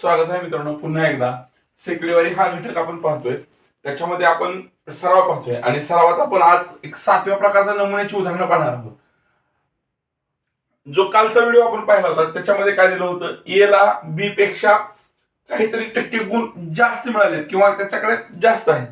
स्वागत आहे मित्रांनो. पुन्हा एकदा सेकडेवारी हा घटक आपण पाहतोय. त्याच्यामध्ये आपण सराव पाहतोय. आणि सरावात आपण आज एक सातव्या प्रकारच्या नमुन्याची उदाहरणं पाहणार आहोत. जो कालचा व्हिडिओ आपण पाहिला होता त्याच्यामध्ये काय दिलं होतं? ए ला बी पेक्षा काहीतरी टक्के गुण जास्त मिळालेत किंवा त्याच्याकडे जास्त आहेत.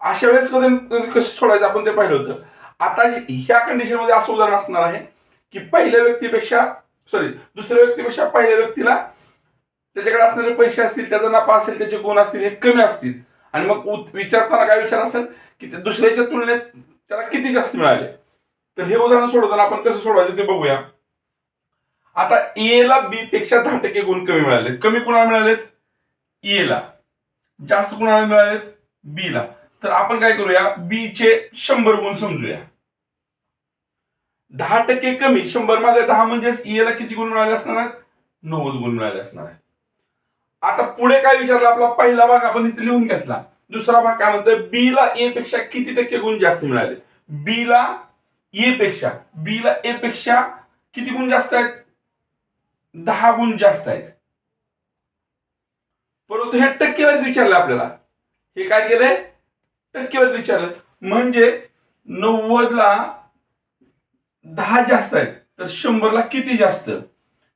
अशा वेळेस कधी कधी कसं सोडायचं आपण ते पाहिलं होतं. आता ह्या कंडिशनमध्ये असं उदाहरण असणार आहे की पहिल्या व्यक्तीपेक्षा सॉरी दुसऱ्या व्यक्तीपेक्षा पहिल्या व्यक्तीला त्याच्याकडे असणारे पैसे असतील त्याचा नफा असेल त्याचे गुण असतील हे कमी असतील. आणि मग विचारताना काय विचार असेल की ते दुसऱ्याच्या तुलनेत त्याला किती जास्त मिळाले? तर हे उदाहरण सोडवताना आपण कसं सोडवायचं ते बघूया. आता ए ला बी पेक्षा दहा टक्के गुण कमी मिळाले कमी कुणाला मिळालेत? ए ला. जास्त कुणाला मिळालेत? बी ला. तर आपण काय करूया? बी चे शंभर गुण समजूया. दहा टक्के कमी शंभर मागे दहा म्हणजेच ए ला किती गुण मिळाले असणार आहेत? नव्वद गुण मिळाले असणार आहेत. आता पुढे काय विचारलं? आपला पहिला भाग आपण इथे लिहून घेतला. दुसरा भाग काय म्हणतोय? बी ला ए पेक्षा किती टक्के गुण जास्त मिळाले? बी ला ए पेक्षा बी ला ए पेक्षा किती गुण जास्त आहेत? दहा गुण जास्त आहेत. परंतु हे टक्केवारीत विचारलं आपल्याला. हे काय केलंय? टक्केवारीत विचारलं. म्हणजे नव्वद ला दहा जास्त आहेत तर शंभरला किती जास्त?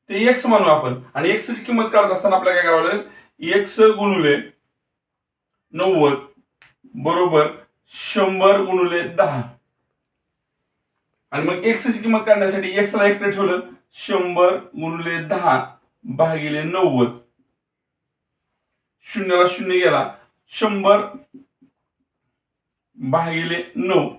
ते एक्स मानू आपण. आणि एक्स ची किंमत काढत असताना आपल्याला काय करावं लागेल? एक्स गुणुले नव्वद बरोबर शंभर गुणुले दहा. आणि मग एक्स ची किंमत काढण्यासाठी एक्स ला एकटं ठेवलं शंभर गुणुले दहा भागिले नव्वद. शून्याला शून्य गेला शंभर भागिले नऊ.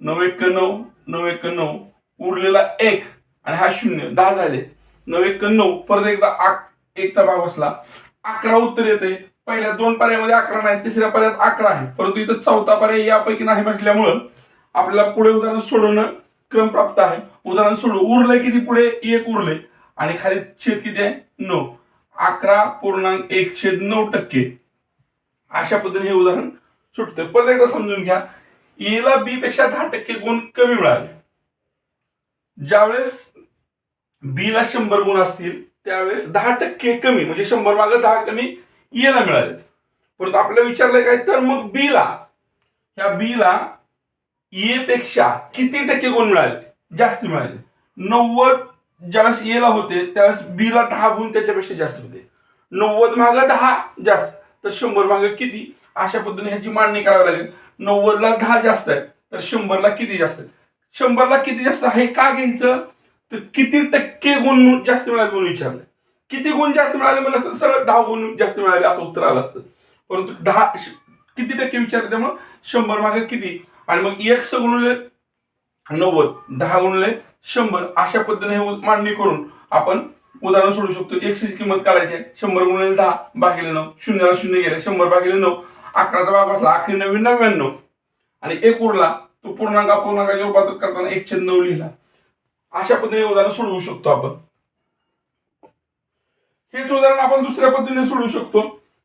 नऊ एक नऊ नऊ एक नऊ. उरलेला एक. आणि हा शून्य दहा झाले. नऊ एक नऊ परत एकदा आक एकचा भाग बसला. अकरा उत्तर येते पहिल्या दोन पर्यायामध्ये अकरा नाही तिसऱ्या पर्यायात अकरा आहे. परंतु इथं चौथा पर्याय यापैकी नाही म्हटल्यामुळं आपल्याला पुढे उदाहरण सोडवणं क्रम प्राप्त आहे. उदाहरण सोडू उरलंय किती पुढे? एक उरले आणि खाली छेद किती आहे? नऊ. अकरा पूर्णांक एक छेद नऊ टक्के. अशा पद्धतीने हे उदाहरण सुटतं परत एकदा समजून घ्या. ए ला बी पेक्षा दहा टक्के गुण कमी मिळाले. ज्यावेळेस बी ला शंभर गुण असतील त्यावेळेस दहा टक्के कमी म्हणजे शंभर मागे दहा कमी ए ला मिळालेत परंतु आपल्याला विचारलंय काय? तर मग बी ला ह्या बी ला ए पेक्षा किती टक्के गुण मिळाले? जास्त मिळाले. नव्वद ज्यावेळेस एला ला होते त्यावेळेस बी ला दहा गुण त्याच्यापेक्षा जास्त होते. नव्वद मागं दहा जास्त. तर शंभर मागं किती? अशा पद्धतीने ह्याची मांडणी करावी लागेल. नव्वदला दहा जास्त आहे तर शंभरला किती जास्त आहे? शंभरला किती जास्त आहे का घ्यायचं? तर किती टक्के गुण जास्त मिळाले म्हणून विचारलं किती गुण जास्त मिळाले मला असतं सरळ दहा गुण जास्त मिळाले असं उत्तर आलं असतं. परंतु दहा किती टक्के विचारले त्यामुळं शंभर मागे किती? आणि मग एक गुणले नव्वद. दहा गुणले शंभर. अशा पद्धतीने मांडणी करून आपण उदाहरण सोडू शकतो. एकशेची किंमत काढायची आहे. शंभर गुणले दहा भागिले नऊ. शून्याला शून्य गेले शंभर भागिले नऊ. अकराचा भाग असला अकरा नव्वे नव्याण्णव आणि एक उरला तो पूर्णांक अपूर्णांकाच्या रूपात करताना एक छंद नऊ लिहिला. अशा पद्धतीने उदाहरण सोडवू शकतो आपण. हेच उदाहरण आपण दुसऱ्या पद्धतीने सोडवू शकतो.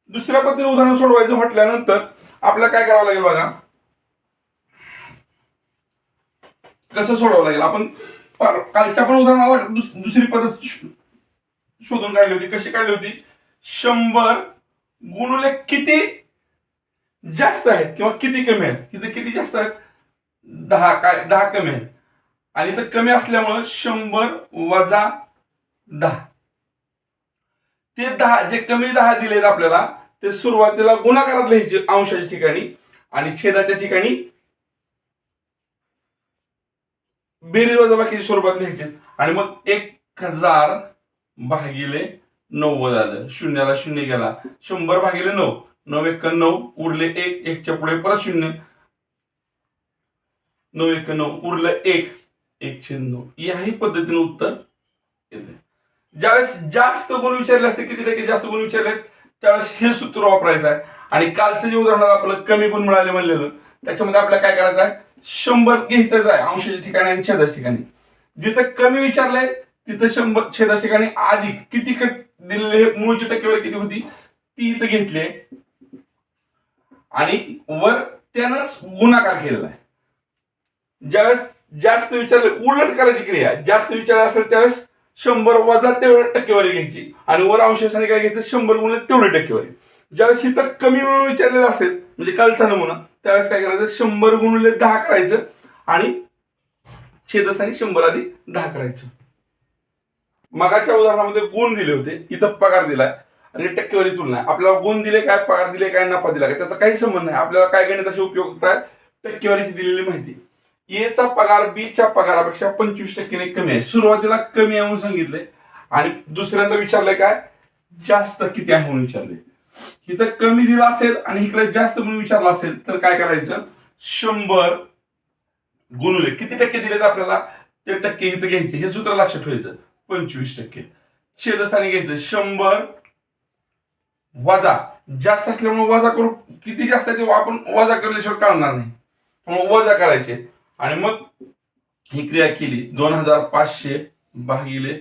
दुसऱ्या पद्धतीने उदाहरण सोडवायचं म्हटल्यानंतर आपल्याला काय करावं लागेल बघा. कसं सोडवावं लागेल? आपण कालच्या पण उदाहरणाला दुसरी पद्धत शोधून काढली होती. कशी काढली होती? शंभर गुणुले किती जास्त आहेत? किंवा किती कमी आहेत? किती किती जास्त आहेत? दहा काय दहा कमी आहेत. आणि तर कमी असल्यामुळं शंभर वजा दहा. ते दहा जे कमी दहा दिलेत आपल्याला ते सुरुवातीला गुणाकारात लिहायचे अंशाच्या ठिकाणी आणि छेदाच्या ठिकाणी बेरीज वजाबाकीच्या स्वरूपात लिहायचे आणि मग एक हजार भागिले नव्वद आलं. शून्याला शून्य गेला. शंभर भागिले नऊ. नऊ एक नऊ उरले एक. एकच्या पुढे परत शून्य. नऊ एक नऊ उरलं एक. एक छेद नऊ याही पद्धतीने उत्तर येते ज्यावेळेस जास्त गुण विचारले असते किती टक्के जास्त गुण विचारले त्यावेळेस हे सूत्र वापरायचं आहे. आणि कालचं जे उदाहरण आपलं कमी गुण मिळाले म्हणलेलं त्याच्यामध्ये आपल्याला काय करायचं आहे? शंभर घ्यायचंच आहे. अंशाच्या ठिकाणी आणि छेदाच्या ठिकाणी. जिथं कमी विचारलंय तिथं शंभर छेदाच्या ठिकाणी आधी किती कट दिलेले हे मूळची टक्केवारी किती होती? ती इथं घेतली आणि वर त्यानंच गुणाकार केलेला आहे. ज्यावेळेस जास्त विचारले उलट करायची क्रिया. जास्त विचार असेल त्यावेळेस शंभर वजा तेवढी टक्केवारी घ्यायची. आणि वर अंशाने काय घ्यायचं? शंभर गुणिले तेवढी टक्केवारी. ज्यावेळेस इतर कमी म्हणून विचारलेलं असेल म्हणजे कालचा नमुना त्यावेळेस काय करायचं? शंभर गुणले दहा करायचं आणि छेदस्थानी शंभर आधी दहा करायचं. मगाच्या उदाहरणामध्ये गुण दिले होते. इथं पगार दिलाय आणि टक्केवारी तुलना आपल्याला गुण दिले काय पगार दिले काय नफा दिला काय? त्याचा काही संबंध नाही. आपल्याला काय गणिताची उपयोग आहे? टक्केवारीची दिलेली माहिती. एचा पगार बी च्या पगारापेक्षा पंचवीस टक्क्याने कमी आहे. सुरुवातीला कमी आहे म्हणून सांगितले आणि दुसऱ्यांदा विचारलंय काय? जास्त किती आहे म्हणून विचारले इथं कमी दिला असेल आणि इकडे जास्त म्हणून विचारलं असेल तर काय करायचं? शंभर गुणुले. किती टक्के दिलेत आपल्याला? ते टक्के इथं घ्यायचे. हे सूत्र लक्षात ठेवायचं. पंचवीस टक्के. छेदस्थानी घ्यायचं. शंभर वजा. जास्त असल्यामुळे वजा करू. किती जास्त आहे ते आपण वजा केल्याशिवाय कळणार नाही. वजा करायचे. आणि मग ही क्रिया केली दोन हजार पाचशे भागिले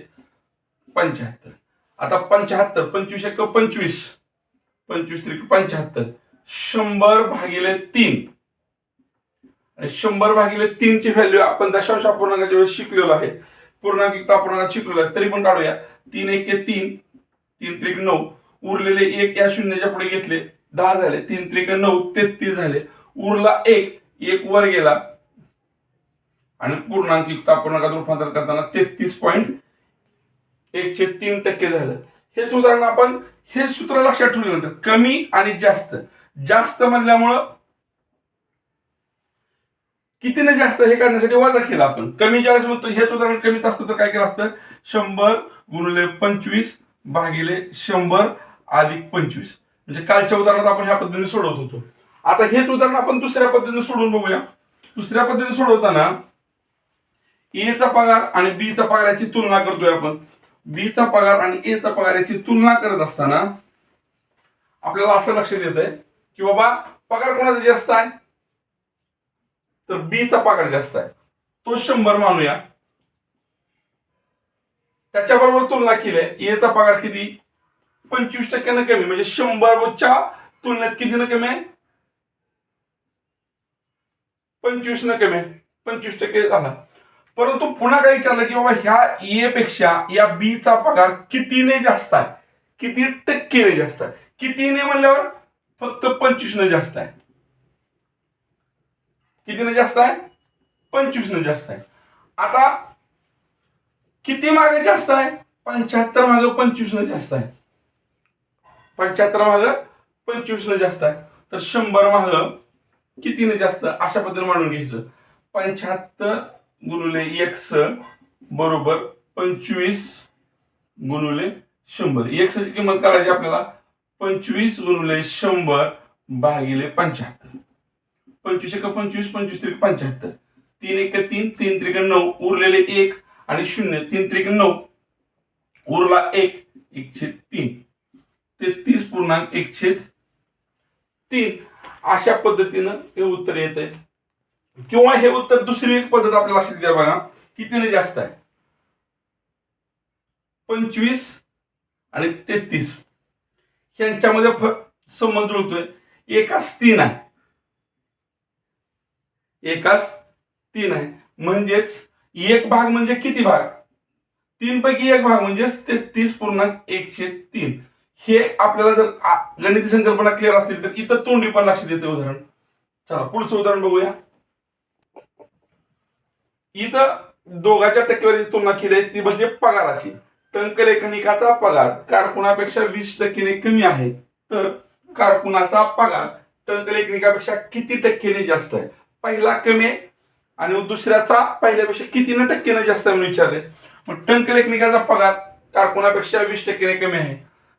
पंच्याहत्तर. आता पंच्याहत्तर पंचवीस एक पंचवीस. पंचवीस त्रिक पंच्याहत्तर. शंभर भागिले तीन. आणि शंभर भागिले तीनची व्हॅल्यू आपण दशांश अपूर्णांकाच्या वेळेस शिकलेलो आहे. पूर्णांक युक्त अपूर्णांक शिकलेलो आहे. तरी पण काढूया. तीन एक तीन तीन त्रिक नऊ. उरलेले एक या शून्याच्या पुढे घेतले. दहा झाले. तीन त्रिक नऊ तेहतीस झाले. उरला एक. एक वर गेला. आणि पूर्णांक युक्त अपूर्णांकात रूपांतर करताना तेहतीस पॉईंट एकशे तीन टक्के झालं. हेच उदाहरण आपण हे सूत्र लक्षात ठेवल्यानंतर कमी आणि जास्त. जास्त म्हणल्यामुळं कितीने जास्त हे काढण्यासाठी वजा केला आपण. कमी ज्यावेळेस म्हणतो हेच उदाहरण कमीच असतं तर काय केलं असतं? शंभर गुणले पंचवीस भागिले शंभर अधिक पंचवीस. म्हणजे कालच्या उदाहरणात आपण ह्या पद्धतीने सोडवत होतो. आता हेच उदाहरण आपण दुसऱ्या पद्धतीने सोडून बघूया. दुसऱ्या पद्धतीने सोडवताना ए चा पगार आणि बी चा पगार याची तुलना करतोय आपण. बी चा पगार आणि ए चा पगार याची तुलना करत असताना आपल्याला असं लक्षात येत आहे की बाबा पगार कोणाचा जास्त आहे? तर बी चा पगार जास्त आहे. तो शंभर मानूया. त्याच्याबरोबर तुलना केली ए चा पगार किती? पंचवीस टक्क्यानं कमी. म्हणजे शंभरच्या तुलनेत कितीनं कमी आहे? पंचवीस न कमी पंचवीस टक्के झाला. परंतु पुन्हा काय विचारलं की बाबा ह्या ए पेक्षा या बी चा पगार कितीने जास्त आहे? किती टक्केने जास्त आहे? कितीने म्हणल्यावर फक्त पंचवीसने जास्त आहे. कितीने जास्त आहे? पंचवीसने जास्त आहे. आता किती मागे जास्त आहे? पंच्याहत्तर मागे पंचवीसने जास्त आहे. पंच्याहत्तर मागे पंचवीसने जास्त आहे. तर शंभर माग कितीने जास्त? अशा पद्धतीने मांडून घ्यायचं. पंच्याहत्तर गुणुले एक्स बरोबर पंचवीस गुणुले शंभर. एक्सची किंमत काढायची आपल्याला. पंचवीस गुणुले शंभर भागिले पंच्याहत्तर. पंचवीस एक पंचवीस पंचवीस त्रिक पंच्याहत्तर. तीन एक तीन तीन त्रिक नऊ उरलेले एक आणि शून्य तीन त्रिक नऊ. उरला एक एकशे तीन. तेहतीस पूर्णांक एकशे तीन. अशा पद्धतीनं हे उत्तर येत आहे किंवा हे उत्तर दुसरी एक पद्धत आपल्याला लक्षात द्या बघा. कितीने जास्त आहे? पंचवीस आणि तेहतीस. यांच्यामध्ये फ- संबंध जुळतोय. एकाच तीन आहे. एकाच तीन आहे. म्हणजेच एक भाग म्हणजे किती भाग? तीन पैकी एक भाग म्हणजेच तेहतीस पूर्णांक एकशे तीन. हे आपल्याला जर गणिती संकल्पना क्लिअर असतील तर इथं तोंडी पण लक्ष देते उदाहरण. चला पुढचं उदाहरण बघूया. इथं दोघांच्या टक्केवारीची तुलना केली आहे ती म्हणजे पगाराची. टंकलेखनिकाचा पगार कारकुनापेक्षा वीस टक्केने कमी आहे तर कारकुनाचा पगार टंकलेखनिकापेक्षा किती टक्केने जास्त आहे? पहिला कमी आहे आणि दुसऱ्याचा पहिल्यापेक्षा कितीनं टक्केने जास्त आहे म्हणून विचारले मग टंकलेखनिकाचा पगार कारकुनापेक्षा वीस टक्केने कमी आहे.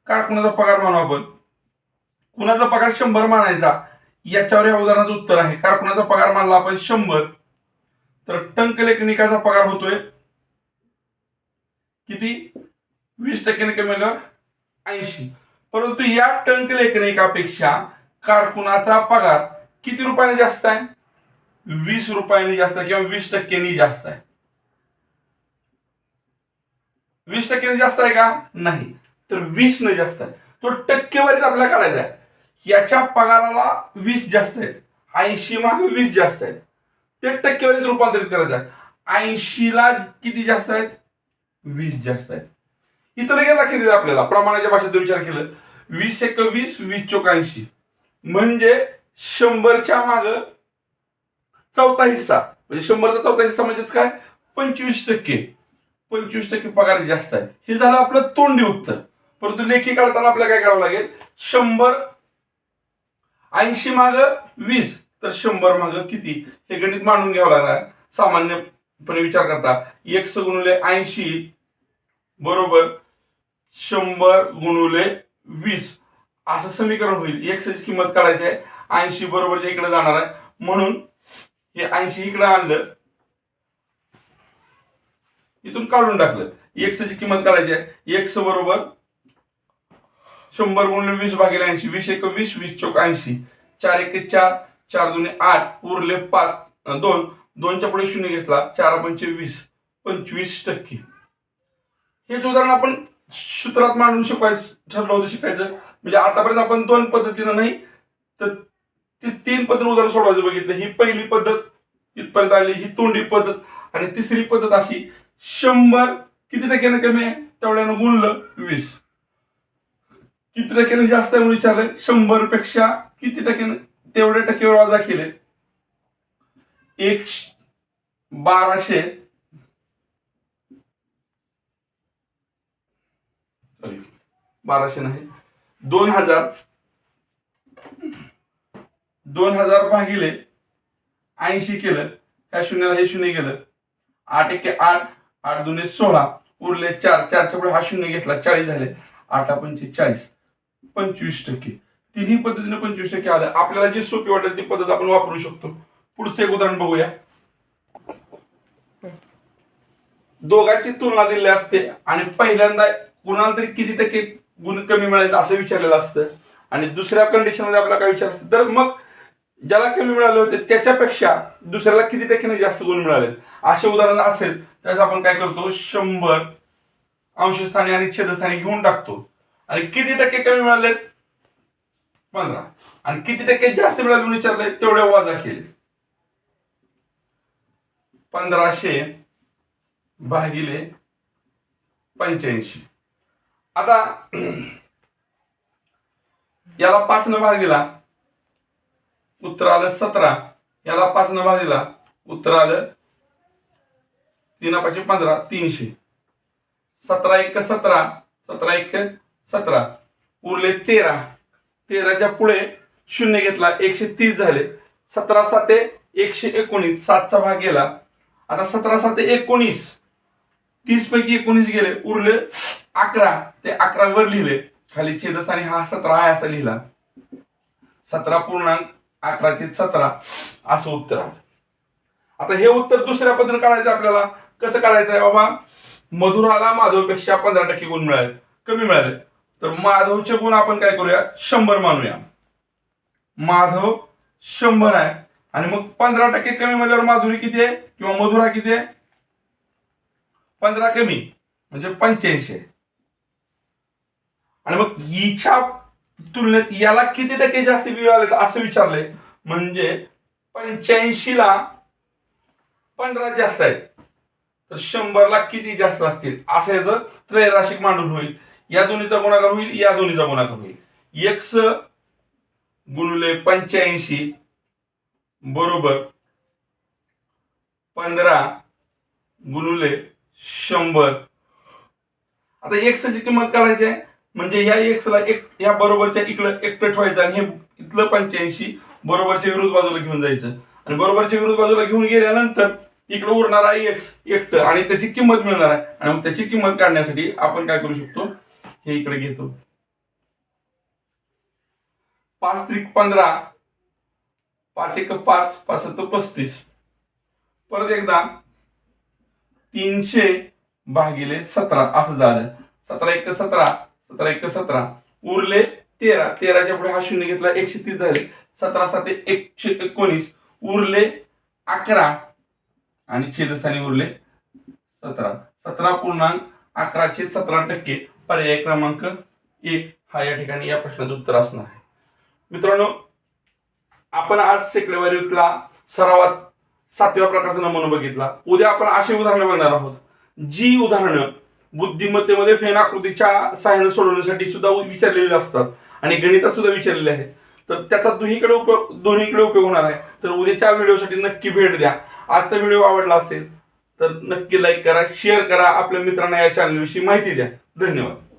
कारकुनाचा पगार मानू आपण. कुणाचा पगार शंभर मानायचा? याच्यावर या उदाहरणाचं उत्तर आहे. कारकुनाचा पगार मानला आपण शंभर. तर टंकलेखनिकाचा पगार होतोय. किती? वीस टक्क्याने कमी झाल्यावर ऐंशी. परंतु या टंकलेखनिकापेक्षा कारकुनाचा पगार किती रुपयाने जास्त आहे? वीस रुपयाने जास्त आहे किंवा वीस टक्क्यांनी जास्त आहे. वीस टक्क्याने जास्त आहे का? नाही. तर वीस न जास्त आहे. तो टक्केवारीत आपल्याला काढायचा आहे. याच्या पगाराला वीस जास्त आहेत. ऐंशी मागे वीस जास्त आहेत. ते टक्केवारीत रूपांतरित करायचं आहे. ऐंशीला किती जास्त आहेत? वीस जास्त आहेत. इथं लगेच लक्षात येते आपल्याला. प्रमाणाच्या भाषेत विचार केलं वीस एक वीस वीस चोक ऐंशी. म्हणजे शंभरच्या माग चौथा हिस्सा. म्हणजे शंभरचा चौथा हिस्सा म्हणजेच काय? पंचवीस टक्के. पंचवीस टक्के पगार जास्त आहे. हे झालं आपलं तोंडी उत्तर. परंतु लेखी काढताना आपल्याला काय करावं लागेल? शंभर ऐंशी माग वीस. तर शंभर माग किती? हे गणित मांडून घ्यावं लागणार. सामान्यपणे विचार करता एक गुणुले ऐंशी बरोबर शंभर गुणुले वीस. असं समीकरण होईल. एक्सची किंमत काढायची आहे. ऐंशी बरोबरच्या इकडे जाणार आहे. म्हणून हे ऐंशी इकडे आणलं. इथून काढून टाकलं. एक्सची किंमत काढायची आहे. एक्स बरोबर शंभर गुणले वीस भागिले ऐंशी. वीस एक वीस वीस चौक ऐंशी. चार एक चार. चार दोन्ही आठ उरले पाच दोन. दोनच्या पुढे शून्य घेतला चार पंचे वीस. पंचवीस टक्के. हेच उदाहरण आपण सूत्रात मांडून शिकवायचं ठरलं होतं शिकायचं. म्हणजे आतापर्यंत आपण दोन पद्धतीनं नाही तर ती तीन पद्धत उदाहरण सोडवायचं बघितलं. ही पहिली पद्धत इथपर्यंत आली ही तोंडी पद्धत. आणि तिसरी पद्धत अशी शंभर किती टक्क्यानं कमी आहे? तेवढ्यानं गुणलं वीस. किती टक्क्याने जास्त आहे म्हणून विचारलं? शंभरपेक्षा किती टक्क्याने? तेवढे टक्केवर वाजा केले. एक बाराशे. बाराशे नाही. दोन हजार. दोन हजार भागिले ऐंशी केलं. ह्या शून्याला हे शून्य गेलं. आठ एके आठ आठ दोन सोळा. उरले चार. चारच्या पुढे हा शून्य घेतला. चाळीस झाले. आठ पंचे चाळीस पंचवीस टक्के. तिन्ही पद्धतीने पंचवीस टक्के आलं आपल्याला जी सोपी वाटेल ती पद्धत आपण वापरू शकतो. पुढचं एक उदाहरण बघूया. दोघांची तुलना दिली असते आणि पहिल्यांदा कुणाला तरी किती टक्के गुण कमी मिळाले असं विचारलेलं असतं. आणि दुसऱ्या कंडिशनमध्ये आपल्याला काय विचारलं तर मग ज्याला कमी मिळाले होते त्याच्यापेक्षा दुसऱ्याला किती टक्क्याने जास्त गुण मिळाले असे उदाहरण असेल त्याच आपण काय करतो? शंभर अंशस्थानी आणि छेदस्थानी घेऊन टाकतो. आणि किती टक्के कमी मिळालेत? पंधरा. आणि किती टक्के जास्त मिळाले म्हणून विचारले तेवढे वाजा केले. पंधराशे भागिले पंच्याऐंशी. आता याला पाच न भाग दिला. उत्तर आलं सतरा. याला पाच न भाग दिला. उत्तर आलं तीन पाचशे पंधरा तीनशे. सतरा एक सतरा सतरा एक सतरा. उरले तेरा. तेराच्या पुढे शून्य घेतला एकशे तीस झाले. सतरा साते एकशे एकोणीस सातचा भाग गेला. आता सतरा साते एकोणीस. तीस पैकी एकोणीस गेले उरले अकरा. ते अकरा वर लिहिले. खाली छेदस्थानी हा सतरा आहे असा लिहिला. सतरा पूर्णांक अकरा छेद सतरा असं उत्तर आलं आता हे उत्तर दुसऱ्या पद्धतीने काढायचं आपल्याला. कसं काढायचं आहे बाबा? मधुराला माधवपेक्षा पंधरा टक्के गुण मिळाले. कमी मिळाले. तर माधवचे गुण आपण काय करूया? शंभर मानूया. माधव शंभर आहे. आणि मग पंधरा टक्के कमी म्हणल्यावर माधुरी किती आहे? किंवा मधुरा किती आहे? पंधरा कमी म्हणजे पंच्याऐंशी आहे. आणि मग हिच्या तुलनेत याला किती टक्के जास्त मिळाले असं विचारलंय म्हणजे पंच्याऐंशी ला पंधरा जास्त आहेत. तर शंभरला किती जास्त असतील? असं याचं त्रैराशिक मांडून होईल. या दोन्हीचा गुणाकार होईल या दोन्हीचा गुणाकार होईल. एक्स गुणले पंच्याऐंशी बरोबर पंधरा गुणुले शंभर. आता एक्सची किंमत काढायची आहे. म्हणजे ह्या एक्सला एक या बरोबरच्या इकडं एकटं ठेवायचं आणि हे इथलं पंच्याऐंशी बरोबरच्या विरुद्ध बाजूला घेऊन जायचं. आणि बरोबरच्या विरुद्ध बाजूला घेऊन गेल्यानंतर इकडं उरणार आहे एक्स एकटं आणि त्याची किंमत मिळणार आहे. आणि मग त्याची किंमत काढण्यासाठी आपण काय करू शकतो? हे इकडे घेतो. पाच त्रिक पंधरा. पाच एक पाच पाच पस्तीस. परत एकदा. तीनशे भागिले सतरा. असं झालं. सतरा एक सतरा. सतरा एक सतरा. उरले तेरा. तेराच्या पुढे हा शून्य घेतला. एकशे तीस झाले. सतरा साते एकशे एकोणीस. उरले अकरा. आणि छेदस्थानी उरले सतरा. सतरा पूर्णांक अकरा छेद सतरा टक्के. पर्याय क्रमांक एक हा या ठिकाणी या प्रश्नाचं उत्तर असणार आहे. मित्रांनो आपण आज सेकडेवारीतला सरावात सातव्या प्रकारचा नमुना बघितला. उद्या आपण अशी उदाहरणं बघणार आहोत. जी उदाहरणं बुद्धिमत्तेमध्ये फेनाकृतीच्या सहाय्याने सोडवण्यासाठी सुद्धा विचारलेले असतात आणि गणितात सुद्धा विचारलेले आहेत. तर त्याचा दुहीकडे उपयोग दोन्हीकडे उपयोग होणार आहे. तर उद्याच्या व्हिडिओसाठी नक्की भेट द्या. आजचा व्हिडिओ आवडला असेल तर नक्की लाईक करा शेअर करा. आपल्या मित्रांना या चॅनलविषयी माहिती द्या. धन्यवाद.